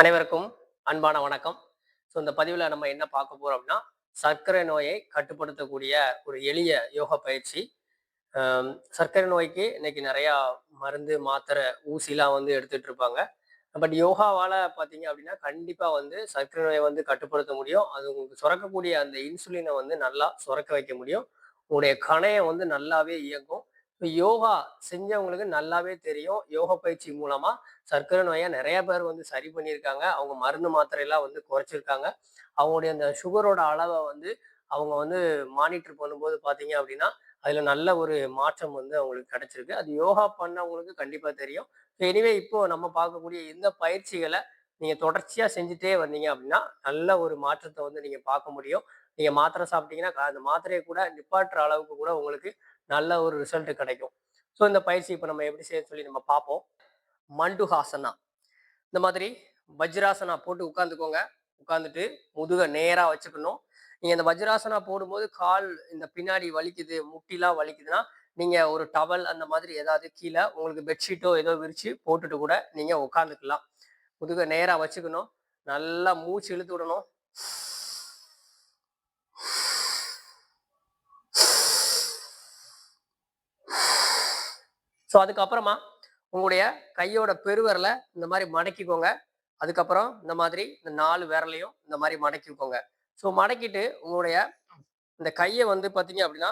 அனைவருக்கும் அன்பான வணக்கம். ஸோ இந்த பதிவில் நம்ம என்ன பார்க்க போறோம் அப்படின்னா சர்க்கரை நோயை கட்டுப்படுத்தக்கூடிய ஒரு எளிய யோகா பயிற்சி. சர்க்கரை நோய்க்கு இன்னைக்கு நிறையா மருந்து மாத்திரை ஊசிலாம் வந்து எடுத்துட்டு இருப்பாங்க. பட் யோகாவால் பார்த்தீங்க அப்படின்னா கண்டிப்பாக வந்து சர்க்கரை நோயை வந்து கட்டுப்படுத்த முடியும். அது உங்களுக்கு சுரக்கக்கூடிய அந்த இன்சுலினை வந்து நல்லா சுரக்க வைக்க முடியும். உங்களுடைய கணையை வந்து நல்லாவே இயங்கும் இப்போ யோகா செஞ்சவங்களுக்கு நல்லாவே தெரியும். யோகா பயிற்சி மூலமா சர்க்கரை நோயை நிறைய பேர் வந்து சரி பண்ணியிருக்காங்க. அவங்க மருந்து மாத்திரையெல்லாம் வந்து குறைச்சிருக்காங்க. அவங்களுடைய அந்த சுகரோட அளவை வந்து அவங்க வந்து மானிட்டர் பண்ணும்போது பார்த்தீங்க அப்படின்னா அதில் நல்ல ஒரு மாற்றம் வந்து அவங்களுக்கு கிடைச்சிருக்கு. அது யோகா பண்ணவங்களுக்கு கண்டிப்பாக தெரியும். எனிவே இப்போ நம்ம பார்க்கக்கூடிய இந்த பயிற்சிகளை நீங்கள் தொடர்ச்சியாக செஞ்சுட்டே வந்தீங்க அப்படின்னா நல்ல ஒரு மாற்றத்தை வந்து நீங்கள் பார்க்க முடியும். நீங்கள் மாத்திரை சாப்பிட்டீங்கன்னா அந்த மாத்திரையை கூட நிப்பாட்டுற அளவுக்கு கூட உங்களுக்கு நல்ல ஒரு ரிசல்ட் கிடைக்கும். ஸோ இந்த பயிற்சி இப்போ நம்ம எப்படி செய்ய சொல்லி நம்ம பார்ப்போம். மண்டுஹாசனா. இந்த மாதிரி வஜ்ராசனா போட்டு உட்காந்துக்கோங்க உட்காந்துட்டு முதுக நேராக வச்சுக்கணும். நீங்கள் இந்த வஜ்ராசனா போடும்போது கால் இந்த பின்னாடி வலிக்குது முட்டிலாம் வலிக்குதுன்னா நீங்கள் ஒரு டவல் அந்த மாதிரி ஏதாவது கீழே உங்களுக்கு பெட்ஷீட்டோ ஏதோ விரித்து போட்டுட்டு கூட நீங்கள் உட்காந்துக்கலாம் முதுக நேரா வச்சுக்கணும். நல்லா மூச்சு இழுத்து விடணும். ஸோ அதுக்கப்புறமா உங்களுடைய கையோட பெருவரலை இந்த மாதிரி மடக்கிக்கோங்க. அதுக்கப்புறம் இந்த மாதிரி இந்த நாலு விரலையும் இந்த மாதிரி மடக்கிக்கோங்க. ஸோ மடக்கிட்டு உங்களுடைய இந்த கையை வந்து பார்த்தீங்க அப்படின்னா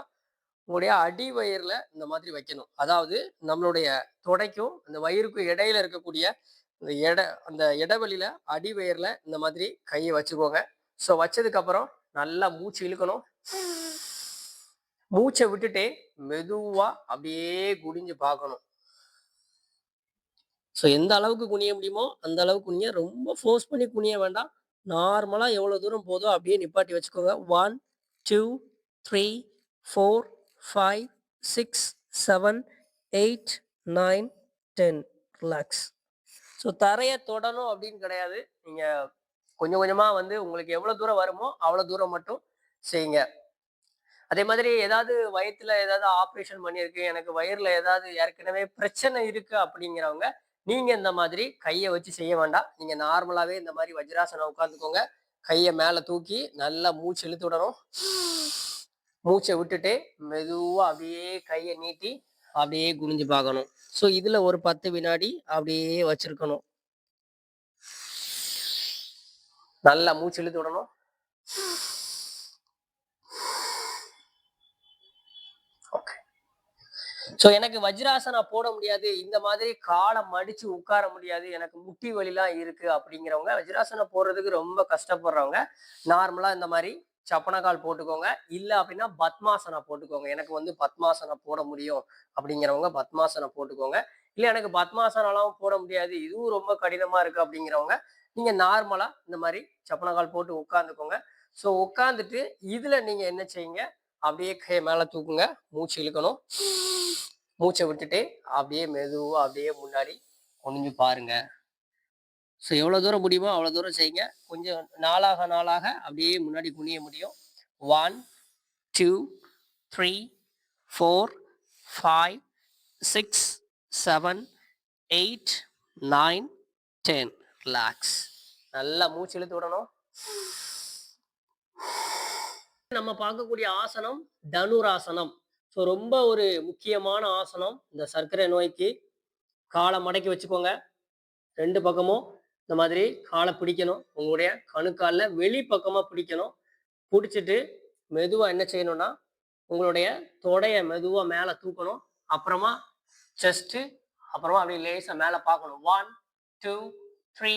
உங்களுடைய அடி வயிறில் இந்த மாதிரி வைக்கணும். அதாவது நம்மளுடைய தொடைக்கும் இந்த வயிறுக்கும் இடையில இருக்கக்கூடிய இந்த எடை அந்த இடைவெளியில அடி இந்த மாதிரி கையை வச்சுக்கோங்க. ஸோ வச்சதுக்கு அப்புறம் நல்லா மூச்சு இழுக்கணும். மூச்சை விட்டுட்டே மெதுவா அப்படியே குடிஞ்சு பார்க்கணும். ஸோ எந்த அளவுக்கு குனிய முடியுமோ அந்த அளவுக்கு குனிய ரொம்ப ஃபோர்ஸ் பண்ணி குனிய வேண்டாம். நார்மலாக எவ்வளோ தூரம் போதோ அப்படியே நிப்பாட்டி வச்சுக்கோங்க. One two three four five six seven eight nine ten relax so தரையை தொடணும் அப்படின்னு கிடையாது. நீங்கள் கொஞ்சம் கொஞ்சமாக வந்து உங்களுக்கு எவ்வளோ தூரம் வருமோ அவ்வளோ தூரம் மட்டும் செய்யுங்க. அதே மாதிரி ஏதாவது வயிற்றுல ஏதாவது ஆப்ரேஷன் பண்ணியிருக்கு எனக்கு வயிறில் ஏதாவது ஏற்கனவே பிரச்சனை இருக்குது அப்படிங்கிறவங்க நீங்கள் இந்த மாதிரி கையை வச்சு செய்ய வேண்டாம். நீங்கள் நார்மலாகவே இந்த மாதிரி வஜ்ராசனம் உட்காந்துக்கோங்க. கையை மேலே தூக்கி நல்லா மூச்சு இழுத்து விடணும். மூச்சை விட்டுட்டு மெதுவாக அப்படியே கையை நீட்டி அப்படியே குனிஞ்சு பார்க்கணும். ஸோ இதில் ஒரு பத்து வினாடி அப்படியே வச்சிருக்கணும். நல்லா மூச்சு இழுத்து விடணும். ஓகே. ஸோ எனக்கு வஜ்ராசனா போட முடியாது. இந்த மாதிரி காலை மடிச்சு உட்கார முடியாது. எனக்கு முட்டி வலிலாம் இருக்கு அப்படிங்கிறவங்க வஜ்ராசனா போடுறதுக்கு ரொம்ப கஷ்டப்படுறவங்க நார்மலா இந்த மாதிரி சப்பனக்கால் போட்டுக்கோங்க. இல்லை அப்படின்னா பத்மாசனா போட்டுக்கோங்க. எனக்கு வந்து பத்மாசனா போட முடியும் அப்படிங்கிறவங்க பத்மாசனா போட்டுக்கோங்க. இல்லை எனக்கு பத்மாசனாலாம் போட முடியாது. இதுவும் ரொம்ப கடினமாக இருக்குது அப்படிங்கிறவங்க நீங்கள் நார்மலாக இந்த மாதிரி சப்பனக்கால் போட்டு உட்காந்துக்கோங்க ஸோ உட்காந்துட்டு இதில் நீங்கள் என்ன செய்யுங்க? அப்படியே கை மேலே தூக்குங்க. மூச்சு இழுக்கணும். மூச்சை விட்டுட்டு அப்படியே மெதுவாக அப்படியே முன்னாடி குனிஞ்சு பாருங்க. ஸோ எவ்வளோ தூரம் முடியுமோ அவ்வளோ தூரம் செய்யுங்க. கொஞ்சம் நாளாக நாளாக அப்படியே முன்னாடி குனிய முடியும். One two three four five six seven eight nine ten relax நல்லா மூச்சு இழுத்து விடணும். நம்ம பார்க்கக்கூடிய ஆசனம் தனுராசனம். ஸோ ரொம்ப ஒரு முக்கியமான ஆசனம் இந்த சர்க்கரை நோய்க்கு. காலை மடக்கி வச்சுக்கோங்க. ரெண்டு பக்கமும் இந்த மாதிரி காலை பிடிக்கணும். உங்களுடைய கணுக்காலில் வெளி பக்கமாக பிடிக்கணும். பிடிச்சிட்டு மெதுவாக என்ன செய்யணும்னா உங்களுடைய தொடைய மெதுவாக மேலே தூக்கணும். அப்புறமா செஸ்ட்டு அப்புறமா அப்படியே லேசாக மேலே பார்க்கணும். One two three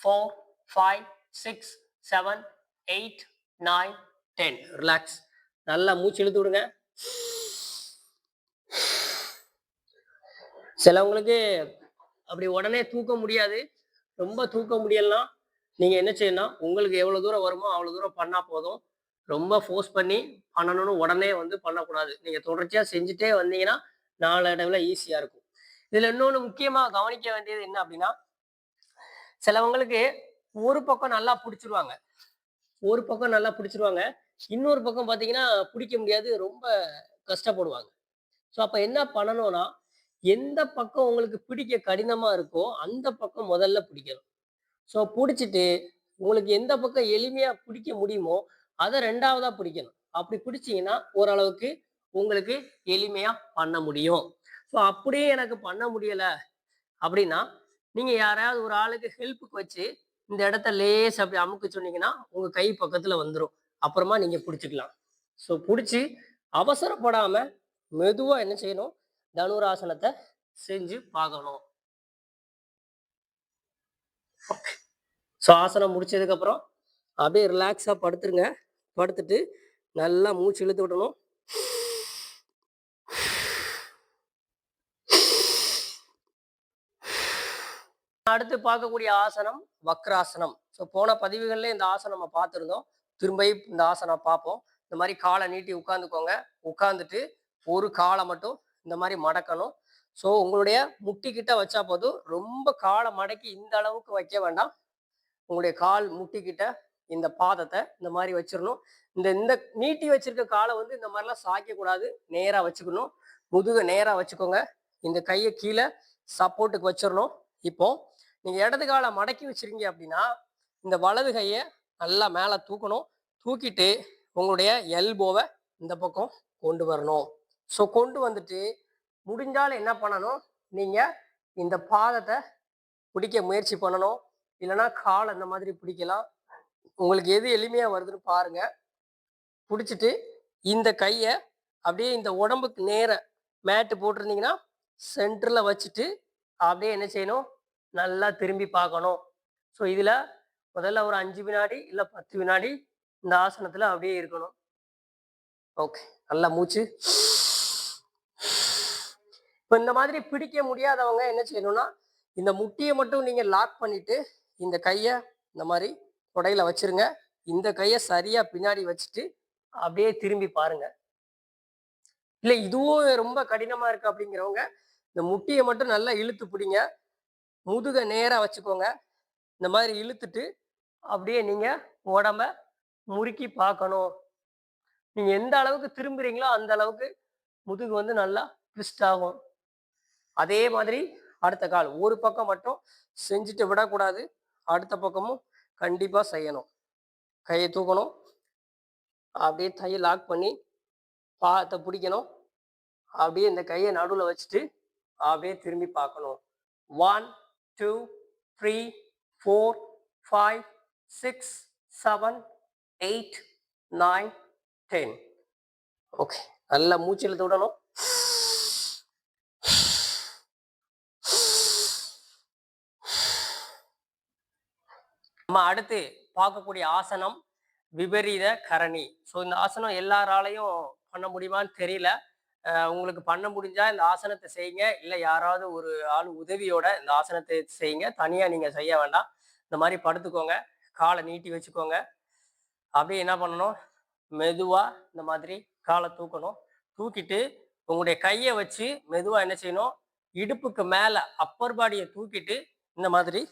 four five six seven eight nine ten relax நல்லா மூச்சு இழுத்து விடுங்க. சிலவங்களுக்கு அப்படி உடனே தூக்க முடியாது. ரொம்ப தூக்க முடியலனா நீங்கள் என்ன செய்யணும் உங்களுக்கு எவ்வளோ தூரம் வருமோ அவ்வளோ தூரம் பண்ணால் போதும். ரொம்ப ஃபோர்ஸ் பண்ணி பண்ணணும்னு உடனே வந்து பண்ணக்கூடாது. நீங்கள் தொடர்ச்சியாக செஞ்சுட்டே வந்தீங்கன்னா நாளடைவில் ஈஸியாக இருக்கும். இதில் இன்னொன்று முக்கியமாக கவனிக்க வேண்டியது என்ன அப்படின்னா சிலவங்களுக்கு ஒரு பக்கம் நல்லா பிடிச்சிருவாங்க. ஒரு பக்கம் நல்லா பிடிச்சிருவாங்க. இன்னொரு பக்கம் பார்த்தீங்கன்னா பிடிக்க முடியாது ரொம்ப கஷ்டப்படுவாங்க. ஸோ அப்போ என்ன பண்ணணும்னா எந்த பக்கம் உங்களுக்கு பிடிக்க கடினமா இருக்கோ அந்த பக்கம் முதல்ல பிடிக்கணும். ஸோ பிடிச்சிட்டு உங்களுக்கு எந்த பக்கம் எளிமையா பிடிக்க முடியுமோ அதை ரெண்டாவதா பிடிக்கணும். அப்படி பிடிச்சீங்கன்னா ஓரளவுக்கு உங்களுக்கு எளிமையா பண்ண முடியும். ஸோ அப்படியே எனக்கு பண்ண முடியல அப்படின்னா நீங்க யாரையாவது ஒரு ஆளுக்கு ஹெல்ப்புக்கு வச்சு இந்த இடத்த லேஸ் அப்படி அமுக்கு சொன்னீங்கன்னா உங்க கை பக்கத்துல வந்துடும் அப்புறமா நீங்க பிடிச்சிக்கலாம். ஸோ பிடிச்சி அவசரப்படாம மெதுவா என்ன செய்யணும்? தனுராசனத்தை செஞ்சு பார்க்கணும். ஸோ ஆசனம் முடிச்சதுக்கப்புறம் அப்படியே ரிலாக்ஸாக படுத்துருங்க. படுத்துட்டு நல்லா மூச்சு இழுத்து விடணும். அடுத்து பார்க்கக்கூடிய ஆசனம் வக்ராசனம். ஸோ போன பதிவுகளில் இந்த ஆசனம் நம்ம பார்த்துருந்தோம். திரும்ப இந்த ஆசனம் பார்ப்போம். இந்த மாதிரி காலை நீட்டி உட்காந்துக்கோங்க உட்காந்துட்டு ஒரு காலை மட்டும் இந்த மாதிரி மடக்கணும். ஸோ உங்களுடைய முட்டி கிட்ட வச்சா போதும். ரொம்ப காலை மடக்கி இந்த அளவுக்கு வைக்க வேண்டாம். உங்களுடைய கால் முட்டி கிட்ட இந்த பாதத்தை இந்த மாதிரி வச்சிடணும் இந்த இந்த நீட்டி வச்சிருக்க காலை வந்து இந்த மாதிரிலாம் சாய்க்கக்கூடாது நேராக வச்சுக்கணும். முதுக நேராக வச்சுக்கோங்க. இந்த கையை கீழே சப்போர்ட்டுக்கு வச்சிடணும் இப்போ நீங்கள் இடது காலை மடக்கி வச்சிருக்கீங்க அப்படின்னா இந்த வலது கையை நல்லா மேலே தூக்கணும். தூக்கிட்டு உங்களுடைய எல்போவை இந்த பக்கம் கொண்டு வரணும். ஸோ கொண்டு வந்துட்டு முடிஞ்சால் என்ன பண்ணணும்? நீங்கள் இந்த பாதத்தை பிடிக்க முயற்சி பண்ணணும். இல்லைன்னா கால் அந்த மாதிரி பிடிக்கலாம். உங்களுக்கு எது எளிமையாக வருதுன்னு பாருங்கள் பிடிச்சிட்டு இந்த கையை அப்படியே இந்த உடம்புக்கு நேர மேட்டு போட்டிருந்தீங்கன்னா சென்டரில் வச்சுட்டு அப்படியே என்ன செய்யணும்? நல்லா திரும்பி பார்க்கணும். ஸோ இதில் முதல்ல ஒரு அஞ்சு வினாடி இல்லை பத்து வினாடி இந்த ஆசனத்தில் அப்படியே இருக்கணும். ஓகே நல்லா மூச்சு. இப்போ இந்த மாதிரி பிடிக்க முடியாதவங்க என்ன செய்யணும்னா இந்த முட்டியை மட்டும் நீங்கள் லாக் பண்ணிட்டு இந்த கையை இந்த மாதிரி தொடையில வச்சிருங்க. இந்த கையை சரியா பின்னாடி வச்சுட்டு அப்படியே திரும்பி பாருங்க. இல்லை இதுவும் ரொம்ப கடினமா இருக்கு அப்படிங்கிறவங்க இந்த முட்டியை மட்டும் நல்லா இழுத்து பிடிங்க. முதுக நேராக வச்சுக்கோங்க. இந்த மாதிரி இழுத்துட்டு அப்படியே நீங்க உடம்ப முறுக்கி பார்க்கணும். நீங்க எந்த அளவுக்கு திரும்புறீங்களோ அந்த அளவுக்கு முதுகு வந்து நல்லா ட்விஸ்ட் ஆகும். அதே மாதிரி அடுத்த கால். ஒரு பக்கம் மட்டும் செஞ்சுட்டு விடக்கூடாது. அடுத்த பக்கமும் கண்டிப்பாக செய்யணும். கையை தூக்கணும். அப்படியே கையை லாக் பண்ணி பாத்தை பிடிக்கணும். அப்படியே இந்த கையை நடுவில் வச்சுட்டு அப்படியே திரும்பி பார்க்கணும். One two three four five six seven eight nine ten okay நல்லா மூச்சு தொடணும் நம்ம அடுத்து பார்க்கக்கூடிய ஆசனம் விபரீத கரணி. ஸோ இந்த ஆசனம் எல்லாராலையும் பண்ண முடியுமான்னு தெரியல. உங்களுக்கு பண்ண முடிஞ்சா இந்த ஆசனத்தை செய்யுங்க. இல்லை யாராவது ஒரு ஆள் உதவியோட இந்த ஆசனத்தை செய்யுங்க. தனியாக நீங்கள் செய்ய வேண்டாம். இந்த மாதிரி படுத்துக்கோங்க. காலை நீட்டி வச்சுக்கோங்க. அப்படியே என்ன பண்ணணும்? மெதுவாக இந்த மாதிரி காலை தூக்கணும். தூக்கிட்டு உங்களுடைய கையை வச்சு மெதுவாக என்ன செய்யணும்? இடுப்புக்கு மேலே அப்பர் பாடியை தூக்கிட்டு இந்த மாதிரி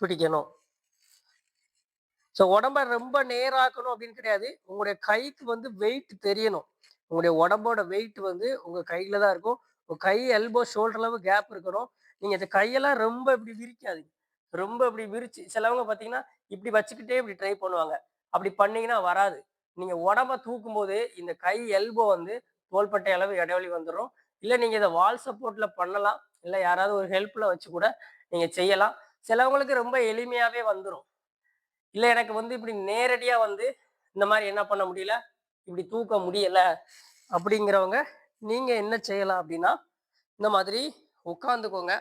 பிடிக்கணும். ஸோ உடம்ப ரொம்ப நேராக்கணும் அப்படின்னு கிடையாது. உங்களுடைய கைக்கு வந்து வெயிட் தெரியணும். உங்களுடைய உடம்போட வெயிட் வந்து உங்க கையில தான் இருக்கும். உங்க கை எல்போ ஷோல்டர் அளவு கேப் இருக்கணும். நீங்க இந்த கையெல்லாம் ரொம்ப இப்படி விரிக்காதீங்க. ரொம்ப இப்படி விரிச்சு சிலவங்க பார்த்தீங்கன்னா இப்படி வச்சுக்கிட்டே இப்படி ட்ரை பண்ணுவாங்க. அப்படி பண்ணீங்கன்னா வராது. நீங்க உடம்ப தூக்கும் போது இந்த கை எல்போ வந்து தோள்பட்டை அளவு இடைவெளி வந்துடும் இல்லை நீங்க இதை வால் சப்போர்ட்ல பண்ணலாம். இல்லை யாராவது ஒரு ஹெல்ப்ல வச்சு கூட நீங்க செய்யலாம். சிலவங்களுக்கு ரொம்ப எளிமையாவே வந்துடும் இல்லை எனக்கு வந்து இப்படி நேரடியாக வந்து இந்த மாதிரி என்ன பண்ண முடியல? இப்படி தூக்க முடியல அப்படிங்கிறவங்க நீங்கள் என்ன செய்யலாம் அப்படின்னா இந்த மாதிரி உட்காந்துக்கோங்க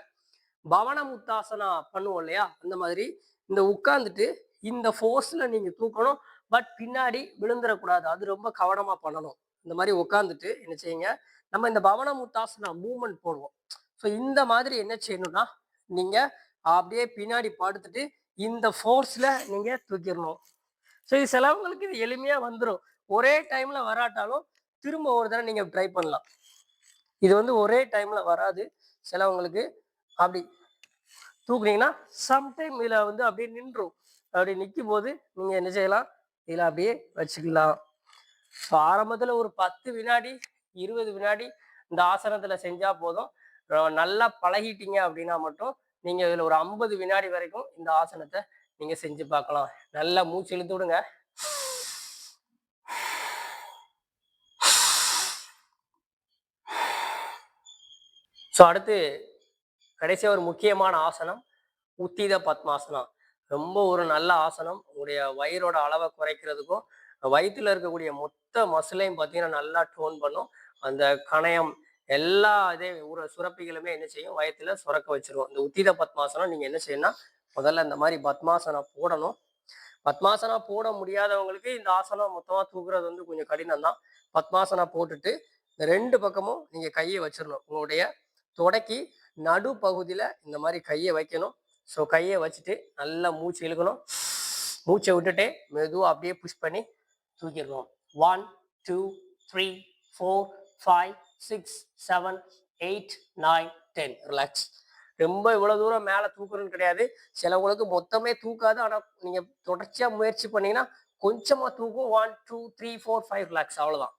பவன முத்தாசனா பண்ணுவோம் இல்லையா? அந்த மாதிரி இந்த உட்காந்துட்டு இந்த ஃபோர்ஸில் நீங்கள் தூக்கணும். பட் பின்னாடி விழுந்துடக்கூடாது அது ரொம்ப கவனமாக பண்ணணும். இந்த மாதிரி உட்காந்துட்டு என்ன செய்யுங்க? நம்ம இந்த பவன முத்தாசனா மூவ்மெண்ட் போடுவோம். ஸோ இந்த மாதிரி என்ன செய்யணும்னா நீங்கள் அப்படியே பின்னாடி படுத்துட்டு இந்த ஃபோர்ஸில் நீங்கள் தூக்கிடணும். ஸோ இது சிலவங்களுக்கு இது எளிமையாக வந்துடும் ஒரே டைமில் வராட்டாலும் திரும்ப ஒரு தடவை நீங்கள் ட்ரை பண்ணலாம். இது வந்து ஒரே டைமில் வராது. சிலவங்களுக்கு அப்படி தூக்குனீங்கன்னா சம்டைம் இதில் வந்து அப்படியே நின்றும். அப்படி நிற்கும் போது நீங்கள் என்ன செய்யலாம்? இதில் அப்படியே வச்சுக்கலாம். ஸோ ஆரம்பத்தில் ஒரு பத்து வினாடி இருபது வினாடி இந்த ஆசனத்தில் செஞ்சால் போதும். நல்லா பழகிட்டீங்க அப்படின்னா மட்டும் நீங்க இதுல ஒரு ஐம்பது வினாடி வரைக்கும் இந்த ஆசனத்தை நீங்க செஞ்சு பார்க்கலாம். நல்லா மூச்சு இழுத்து விடுங்க. ஸோ அடுத்து கடைசியாக ஒரு முக்கியமான ஆசனம் உத்தித பத்மாசனம். ரொம்ப ஒரு நல்ல ஆசனம். உங்களுடைய வயிறோட அளவை குறைக்கிறதுக்கும் வயிற்றுல இருக்கக்கூடிய மொத்த மசிலையும் பார்த்தீங்கன்னா நல்லா டோன் பண்ணும். அந்த கணையம் எல்லா இதே உர சுரப்பிகளுமே என்ன செய்யும்? வயத்துல சுரக்க வச்சிருவோம். இந்த உத்தித பத்மாசனம் நீங்க என்ன செய்யணும்னா முதல்ல இந்த மாதிரி பத்மாசனம் போடணும். பத்மாசனம் போட முடியாதவங்களுக்கு இந்த ஆசனம் மொத்தமா தூக்குறது வந்து கொஞ்சம் கடினம் தான் பத்மாசனம் போட்டுட்டு இந்த ரெண்டு பக்கமும் நீங்க கையை வச்சிடணும் உங்களுடைய தொடக்கி நடு பகுதியில இந்த மாதிரி கையை வைக்கணும். ஸோ கையை வச்சுட்டு நல்லா மூச்சு இழுக்கணும். மூச்சை விட்டுட்டே மெதுவாக அப்படியே புஷ் பண்ணி தூக்கிடணும். One two three four five six seven eight nine ten. Relax ரொம்ப இவ்வளோ தூரம் மேலே தூக்குறது கிடையாது. சிலவங்களுக்கு மொத்தமே தூக்காது. ஆனால் நீங்கள் தொடர்ச்சியாக முயற்சி பண்ணீங்கன்னா கொஞ்சமாக தூக்கும். One two three four five relax அவ்வளோதான்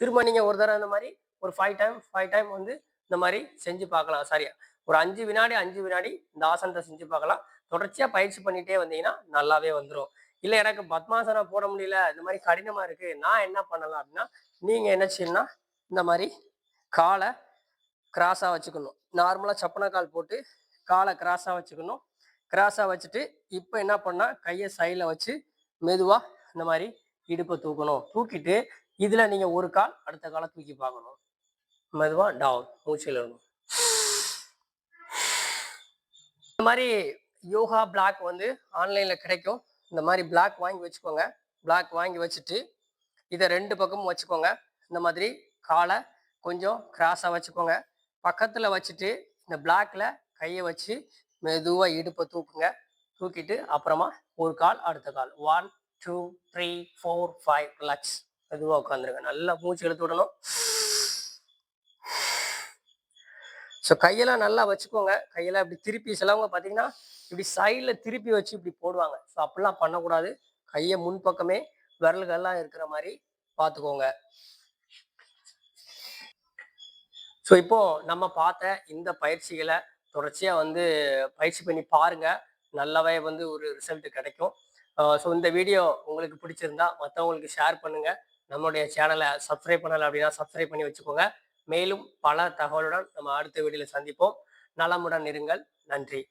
திரும்ப நீங்கள் ஒரு தடவை இந்த மாதிரி ஒரு ஃபைவ் டைம் ஃபைவ் டைம் வந்து இந்த மாதிரி செஞ்சு பார்க்கலாம். சரியா? ஒரு அஞ்சு வினாடி அஞ்சு வினாடி இந்த ஆசனத்தை செஞ்சு பார்க்கலாம். தொடர்ச்சியாக பயிற்சி பண்ணிட்டே வந்தீங்கன்னா நல்லாவே வந்துடும் இல்லை எனக்கு பத்மாசனம் போட முடியல. இந்த மாதிரி கடினமாக இருக்கு. நான் என்ன பண்ணலாம் அப்படின்னா நீங்கள் என்ன செய்யணும்னா இந்த மாதிரி காலை கிராஸாக வச்சுக்கணும். நார்மலாக சப்பன கால் போட்டு காலை கிராஸாக வச்சுக்கணும். கிராஸாக வச்சுட்டு இப்போ என்ன பண்ணால் கையை சைடில் வச்சு மெதுவாக இந்த மாதிரி இடுப்பை தூக்கணும். தூக்கிட்டு இதில் நீங்கள் ஒரு கால் அடுத்த காலை தூக்கி பார்க்கணும். மெதுவாக டவுன் மூச்சில் இருக்கணும் இந்த மாதிரி யோகா பிளாக் வந்து ஆன்லைனில் கிடைக்கும். இந்த மாதிரி பிளாக் வாங்கி வச்சுக்கோங்க. பிளாக் வாங்கி வச்சுட்டு இதை ரெண்டு பக்கமும் வச்சுக்கோங்க. இந்த மாதிரி காலை கொஞ்சம் கிராஸாக வச்சுக்கோங்க. பக்கத்தில் வச்சுட்டு இந்த பிளாக்ல கையை வச்சு மெதுவாக இடுப்பை தூக்குங்க. தூக்கிட்டு அப்புறமா ஒரு கால் அடுத்த கால். One two three four five relax மெதுவாக உட்காந்துருங்க நல்லா மூச்சு இழுத்து விடணும். ஸோ கையெல்லாம் நல்லா வச்சுக்கோங்க. கையெல்லாம் இப்படி திருப்பி சிலவங்க பார்த்தீங்கன்னா இப்படி சைடில் திருப்பி வச்சு இப்படி போடுவாங்க. ஸோ அப்படிலாம் பண்ணக்கூடாது. கையை முன்பக்கமே விரல்கள்லாம் இருக்கிற மாதிரி பார்த்துக்கோங்க. ஸோ இப்போ நம்ம பார்த்த இந்த பயிற்சிகளை தொடர்ச்சியாக வந்து பயிற்சி பண்ணி பாருங்க. நல்லாவே வந்து ஒரு ரிசல்ட் கிடைக்கும். ஸோ இந்த வீடியோ உங்களுக்கு பிடிச்சிருந்தா மற்றவங்களுக்கு ஷேர் பண்ணுங்க. நம்மளுடைய சேனலை சப்ஸ்கிரைப் பண்ணலை அப்படின்னா சப்ஸ்கிரைப் பண்ணி வச்சுக்கோங்க. மேலும் பல தகவலுடன் நம்ம அடுத்த வீடியோவில் சந்திப்போம். நலமுடன் இருங்கள். நன்றி.